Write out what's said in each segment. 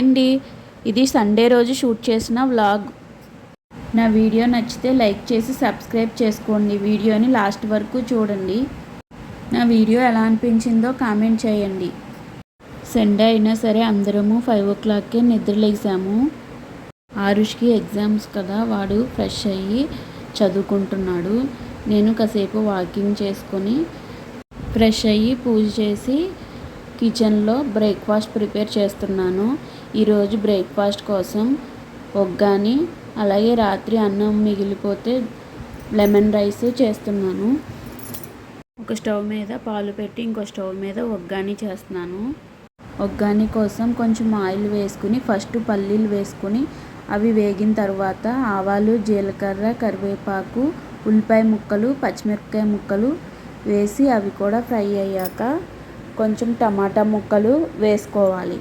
అండి ఇది సండే రోజు షూట్ చేసిన వ్లాగ్. నా వీడియో నచ్చితే లైక్ చేసి సబ్స్క్రైబ్ చేసుకోండి. వీడియోని లాస్ట్ వరకు చూడండి. నా వీడియో ఎలా అనిపించిందో కామెంట్ చేయండి. సండే అయినా సరే అందరము ఫైవ్ ఓ క్లాక్కే నిద్రలేసాము ఆరుష్కి ఎగ్జామ్స్ కదా వాడు ఫ్రెష్ అయ్యి చదువుకుంటున్నాడు. నేను కాసేపు వాకింగ్ చేసుకొని ఫ్రెష్ అయ్యి పూజ చేసి కిచెన్లో బ్రేక్ఫాస్ట్ ప్రిపేర్ చేస్తున్నాను. ఈరోజు బ్రేక్ఫాస్ట్ కోసం ఒగ్గాని అలాగే రాత్రి అన్నం మిగిలిపోతే లెమన్ రైస్ చేస్తున్నాను. ఒక స్టవ్ మీద పాలు పెట్టి ఇంకో స్టవ్ మీద ఒగ్గాని చేస్తున్నాను. ఒగ్గాని కోసం కొంచెం ఆయిల్ వేసుకుని ఫస్ట్ పల్లీలు వేసుకుని అవి వేగిన తర్వాత ఆవాలు జీలకర్ర కరివేపాకు ఉల్లిపాయ ముక్కలు పచ్చిమిరపకాయ ముక్కలు వేసి అవి కూడా ఫ్రై అయ్యాక కొంచెం టమాటా ముక్కలు వేసుకోవాలి.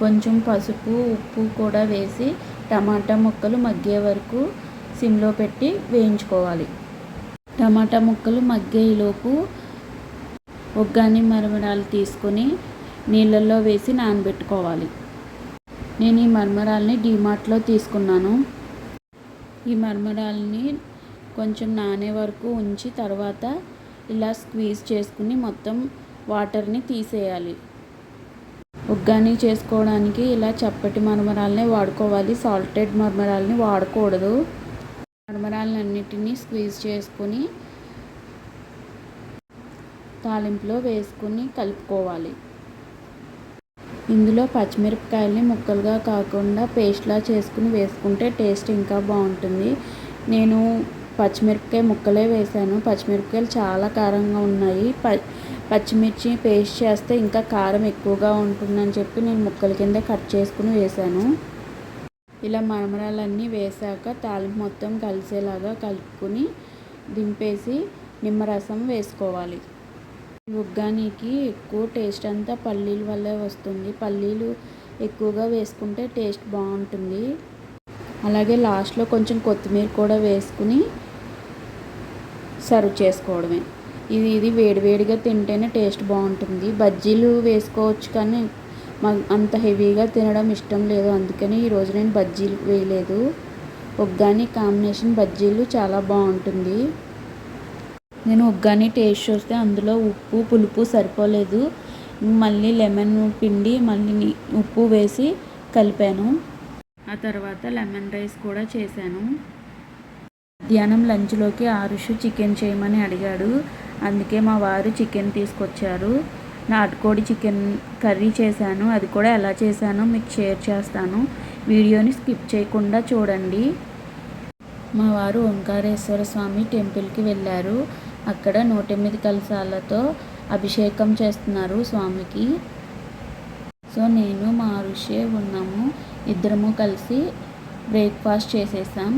కొంచెం పసుపు ఉప్పు కూడా వేసి టమాటా ముక్కలు మగ్గే వరకు సిమ్లో పెట్టి వేయించుకోవాలి. టమాటా ముక్కలు మగ్గేలోపు ఒగ్గాని మరమరాలు తీసుకొని నీళ్ళల్లో వేసి నానబెట్టుకోవాలి. నేను ఈ మరమరాలని డీమార్ట్లో తీసుకున్నాను. ఈ మరమరాలని కొంచెం నానే వరకు ఉంచి తర్వాత ఇలా స్క్వీజ్ చేసుకుని మొత్తం వాటర్ని తీసేయాలి. ఉగ్గాని చేసుకోవడానికి ఇలా చప్పటి మరమరాలనే వాడుకోవాలి. సాల్టెడ్ మరమరాలని వాడకూడదు. మరమరాలన్నిటినీ స్క్వీజ్ చేసుకొని తాలింపులో వేసుకుని కలుపుకోవాలి. ఇందులో పచ్చిమిరపకాయల్ని ముక్కలుగా కాకుండా పేస్ట్లా చేసుకుని వేసుకుంటే టేస్ట్ ఇంకా బాగుంటుంది. నేను పచ్చిమిరపకాయ ముక్కలే వేసాను. పచ్చిమిరపకాయలు చాలా కారంగా ఉన్నాయి. ప పచ్చిమిర్చి పేస్ట్ చేస్తే ఇంకా కారం ఎక్కువగా ఉంటుందని చెప్పి నేను ముక్కల కింద కట్ చేసుకుని వేసాను ఇలా మరమరాలన్నీ వేసాక తాలింపు మొత్తం కలిసేలాగా కలుపుకొని దింపేసి నిమ్మరసం వేసుకోవాలి. ఉగ్గానికి ఎక్కువ టేస్ట్ అంతా పల్లీల వల్లే వస్తుంది. పల్లీలు ఎక్కువగా వేసుకుంటే టేస్ట్ బాగుంటుంది. అలాగే లాస్ట్లో కొంచెం కొత్తిమీర కూడా వేసుకుని సర్వ్ చేసుకోవడమే. ఇది ఇది వేడివేడిగా తింటేనే టేస్ట్ బాగుంటుంది. బజ్జీలు వేసుకోవచ్చు కానీ అంత హెవీగా తినడం ఇష్టం లేదు. అందుకని ఈరోజు నేను బజ్జీలు వేయలేదు. ఒగ్గాని కాంబినేషన్ బజ్జీలు చాలా బాగుంటుంది. నేను ఒగ్గాని టేస్ట్ చూస్తే అందులో ఉప్పు పులుపు సరిపోలేదు. మళ్ళీ లెమన్ పిండి మళ్ళీ ఉప్పు వేసి కలిపాను. ఆ తర్వాత లెమన్ రైస్ కూడా చేశాను. మధ్యాహ్నం లంచ్లోకి ఆరుషు చికెన్ చేయమని అడిగాడు. అందుకే మా వారు చికెన్ తీసుకొచ్చారు. నాటుకోడి చికెన్ కర్రీ చేశాను. అది కూడా ఎలా చేశానో మీకు షేర్ చేస్తాను. వీడియోని స్కిప్ చేయకుండా చూడండి. మా వారు ఓంకారేశ్వర స్వామి టెంపుల్కి వెళ్ళారు. అక్కడ నూట ఎనిమిది కలశాలతో అభిషేకం చేస్తున్నారు స్వామికి. సో నేను మా ఋషే ఉన్నాము. ఇద్దరము కలిసి బ్రేక్ఫాస్ట్ చేసేసాం.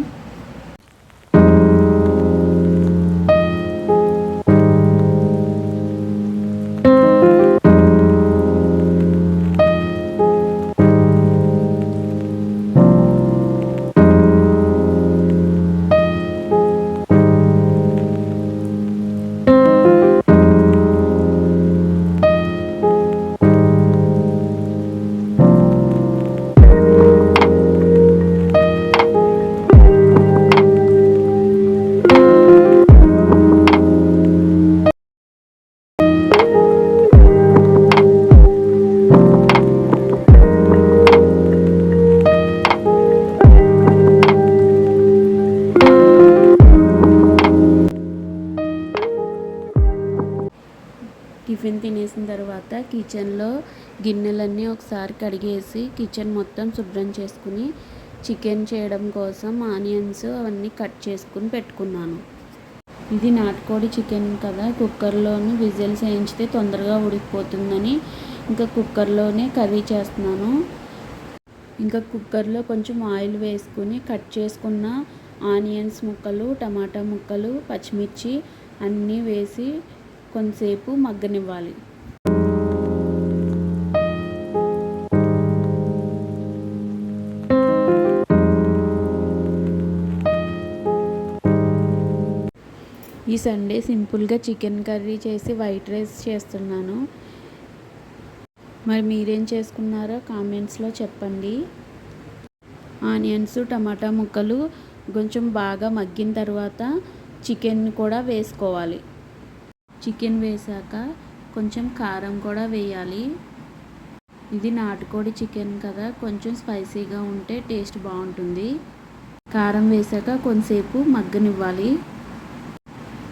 టిఫిన్ తినేసిన తర్వాత కిచెన్లో గిన్నెలన్నీ ఒకసారి కడిగేసి కిచెన్ మొత్తం శుభ్రం చేసుకుని చికెన్ చేయడం కోసం ఆనియన్స్ అవన్నీ కట్ చేసుకుని పెట్టుకున్నాను. ఇది నాటుకోడి చికెన్ కదా. కుక్కర్లోని విజిల్స్ వేయించితే తొందరగా ఉడికిపోతుందని ఇంకా కుక్కర్లోనే కర్రీ చేస్తున్నాను. ఇంకా కుక్కర్లో కొంచెం ఆయిల్ వేసుకుని కట్ చేసుకున్న ఆనియన్స్ ముక్కలు టమాటా ముక్కలు పచ్చిమిర్చి అన్నీ వేసి కొంతసేపు మగ్గనివ్వాలి. ఈ సండే సింపుల్గా చికెన్ కర్రీ చేసి వైట్ రైస్ చేస్తున్నాను. మరి మీరేం చేసుకున్నారో కామెంట్స్లో చెప్పండి. ఆనియన్స్ టమాటా ముక్కలు కొంచెం బాగా మగ్గిన తర్వాత చికెన్ కూడా వేసుకోవాలి. చికెన్ వేసాక కొంచెం కారం కూడా వేయాలి. ఇది నాటుకోడి చికెన్ కదా కొంచెం స్పైసీగా ఉంటే టేస్ట్ బాగుంటుంది. కారం వేసాక కొంతసేపు మగ్గనివ్వాలి.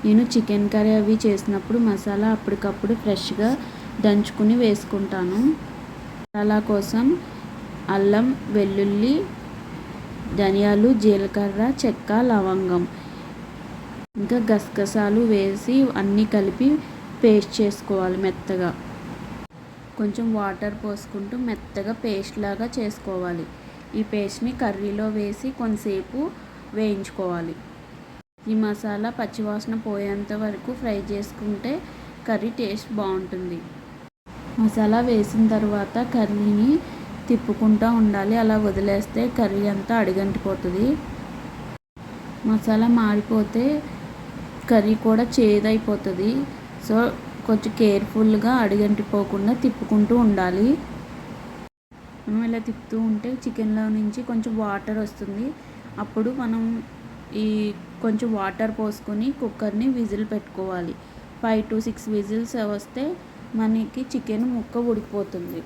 నేను చికెన్ కర్రీ అవి చేసినప్పుడు మసాలా అప్పటికప్పుడు ఫ్రెష్గా దంచుకుని వేసుకుంటాను. మసాలా కోసం అల్లం వెల్లుల్లి ధనియాలు జీలకర్ర చెక్క లవంగం ఇంకా గసగసాలు వేసి అన్నీ కలిపి పేస్ట్ చేసుకోవాలి మెత్తగా. కొంచెం వాటర్ పోసుకుంటూ మెత్తగా పేస్ట్ లాగా చేసుకోవాలి. ఈ పేస్ట్ని కర్రీలో వేసి కొంతసేపు వేయించుకోవాలి. ఈ మసాలా పచ్చివాసన పోయేంత వరకు ఫ్రై చేసుకుంటే కర్రీ టేస్ట్ బాగుంటుంది. మసాలా వేసిన తర్వాత కర్రీని తిప్పుకుంటూ ఉండాలి. అలా వదిలేస్తే కర్రీ అంతా అడిగంటిపోతుంది. మసాలా మాడిపోతే కర్రీ కూడా చేదైపోతుంది. సో కొంచెం కేర్ఫుల్గా అడుగంటిపోకుండా తిప్పుకుంటూ ఉండాలి. మనం ఇలా తిప్పుతూ ఉంటే చికెన్లో నుంచి కొంచెం వాటర్ వస్తుంది. అప్పుడు మనం ఈ కొంచెం వాటర్ పోసుకొని కుక్కర్ని విజిల్ పెట్టుకోవాలి. ఫైవ్ టు సిక్స్ విజిల్స్ వస్తే మనకి చికెన్ ముక్క ఉడికిపోతుంది.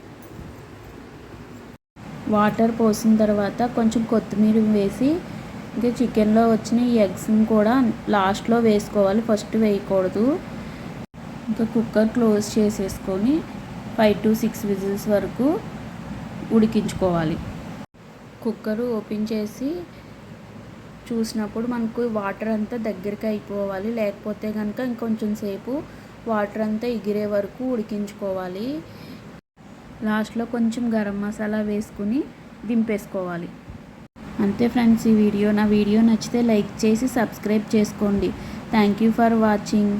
వాటర్ పోసిన తర్వాత కొంచెం కొత్తిమీర వేసి ఇంకా చికెన్లో వచ్చిన ఈ ఎగ్స్ని కూడా లాస్ట్లో వేసుకోవాలి ఫస్ట్ వేయకూడదు. ఇంకా కుక్కర్ క్లోజ్ చేసేసుకొని ఫైవ్ టు సిక్స్ విజిల్స్ వరకు ఉడికించుకోవాలి. కుక్కర్ ఓపెన్ చేసి చూసినప్పుడు మనకు వాటర్ అంతా దగ్గరికి అయిపోవాలి లేకపోతే కనుక ఇంకొంచెం సేపు వాటర్ అంతా ఎగిరే వరకు ఉడికించుకోవాలి. లాస్ట్లో కొంచెం గరం మసాలా వేసుకుని దింపేసుకోవాలి. అంతే ఫ్రెండ్స్ ఈ వీడియో నా వీడియో నచ్చితే లైక్ చేసి సబ్స్క్రైబ్ చేసుకోండి. Thank you for watching.